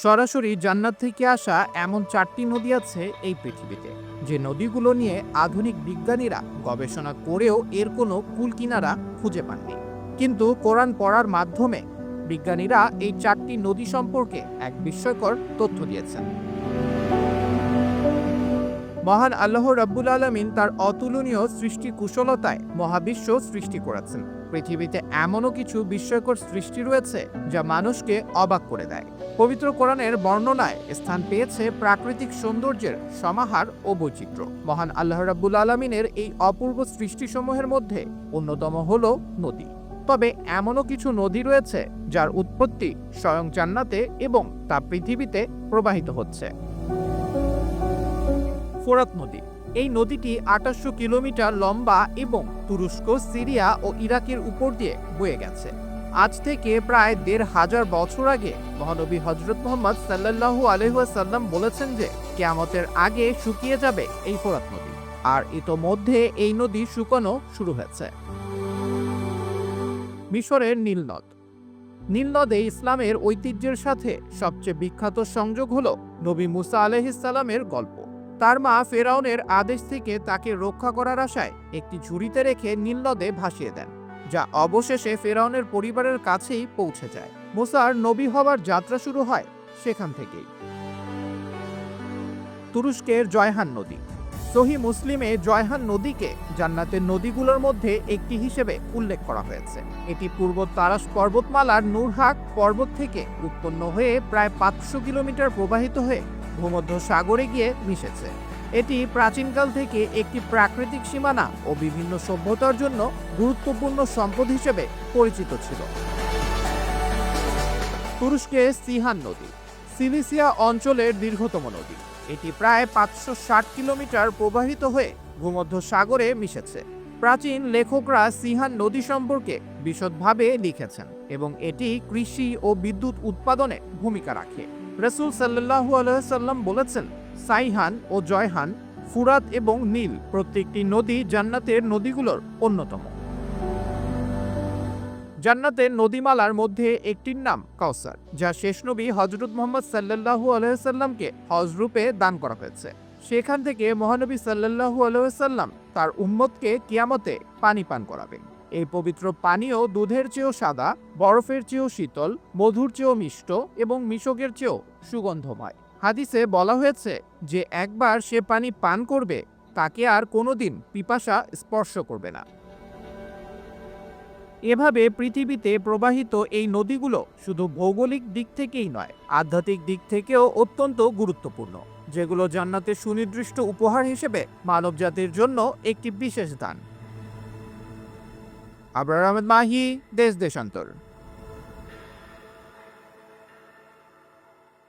সরাসরি জান্নাত থেকে আসা এমন চারটি নদী আছে এই পৃথিবীতে, যে নদীগুলো নিয়ে আধুনিক বিজ্ঞানীরা গবেষণা করেও এর কোনো কুল কিনারা খুঁজে পাননি। কিন্তু কোরআন পড়ার মাধ্যমে বিজ্ঞানীরা এই চারটি নদী সম্পর্কে এক বিস্ময়কর তথ্য দিয়েছেন। মহান আল্লাহ রাব্বুল আলমিন তার অতুলনীয় সৃষ্টি কুশলতায় মহাবিশ্ব সৃষ্টি করেছেন। পৃথিবীতে এমনও কিছু বিস্ময়কর সৃষ্টি রয়েছে যা মানুষকে অবাক করে দেয়। পবিত্র কোরআনের বর্ণনায় স্থান পেয়েছে প্রাকৃতিক সৌন্দর্যের সমাহার ও বৈচিত্র্য। মহান আল্লাহ রাব্বুল আলমিনের এই অপূর্ব সৃষ্টিসমূহের মধ্যে অন্যতম হল নদী। তবে এমনও কিছু নদী রয়েছে যার উৎপত্তি স্বয়ং জান্নাতে এবং তা পৃথিবীতে প্রবাহিত হচ্ছে। ফোরাত নদী এই নদীটি আটাশশো কিলোমিটার লম্বা এবং তুরস্ক, সিরিয়া ও ইরাকের উপর দিয়ে বয়ে গেছে। আজ থেকে প্রায় দেড় হাজার বছর আগে মহানবী হজরত মোহাম্মদ সাল্লাল্লাহু আলহাসাল্লাম বলেছেন যে, কেয়ামতের আগে শুকিয়ে যাবে এই ফোরাত নদী, আর ইতোমধ্যে এই নদী শুকানো শুরু হয়েছে। মিশরের নীলনদ নীলনদে ইসলামের ঐতিহ্যের সাথে সবচেয়ে বিখ্যাত সংযোগ হল নবী মুসা আলহিসাল্লামের গল্প। তার মা ফেরাউনের আদেশ থেকে তাকে রক্ষা করার আশায় একটি ঝুড়িতে রেখে নীলনদে ভাসিয়ে দেন, যা অবশেষে ফেরাউনের পরিবারের কাছেই পৌঁছে যায়। মুসার নবী হবার যাত্রা শুরু হয় সেখান থেকেই। তুরস্কের জয়হান নদী। সহি মুসলিমে জয়হান নদীকে জান্নাতের নদীগুলোর মধ্যে একটি হিসেবে উল্লেখ করা হয়েছে। এটি পূর্ব তারাস পর্বতমালার নুরহাক পর্বত থেকে উৎপন্ন হয়ে প্রায় পাঁচশো কিলোমিটার প্রবাহিত হয়ে ভূমধ্য সাগরে গিয়ে মিশেছে। এটি প্রাচীনকাল থেকে একটি প্রাকৃতিক সীমানা ও বিভিন্ন সভ্যতার জন্য গুরুত্বপূর্ণ সম্পদ হিসেবে পরিচিত ছিল। তুরস্কে সিহান নদী, সিলিসিয়া অঞ্চলের দীর্ঘতম নদী। এটি প্রায় পাঁচশো ষাট কিলোমিটার প্রবাহিত হয়ে ভূমধ্য সাগরে মিশেছে। প্রাচীন লেখকরা সিহান নদী সম্পর্কে বিশদভাবে লিখেছেন এবং এটি কৃষি ও বিদ্যুৎ উৎপাদনে ভূমিকা রাখে। রসুল সাল্লাহু আলহাম বলেছেন, সাইহান ও জয়হান, ফুরাত এবং নীল প্রত্যেকটি নদী জান্নাতের নদীগুলোর অন্যতম। জান্নাতের নদীমালার মধ্যে একটির নাম কাউসার, যা শেষ নবী হজরত মোহাম্মদ সাল্লাহু আলহামকে হজরূপে দান করা হয়েছে। সেখান থেকে মহানবী সাল্লাহু আলহাম তার উম্মতকে কিয়ামতে পানি পান করাবেন। এই পবিত্র পানীয় দুধের চেয়েও সাদা, বরফের চেয়েও শীতল, মধুর চেয়েও মিষ্ট এবং মিশকের চেয়েও সুগন্ধময়। হাদিসে বলা হয়েছে যে, একবার সে পানি পান করবে, তাকে আর কোনোদিন পিপাসা স্পর্শ করবে না। এভাবে পৃথিবীতে প্রবাহিত এই নদীগুলো শুধু ভৌগোলিক দিক থেকেই নয়, আধ্যাত্মিক দিক থেকেও অত্যন্ত গুরুত্বপূর্ণ। যেগুলো জান্নাতের সুনির্দিষ্ট উপহার হিসেবে মানবজাতির জন্য একটি বিশেষ দান। আবরার আহমেদ মাহি, দেশ দেশান্তর।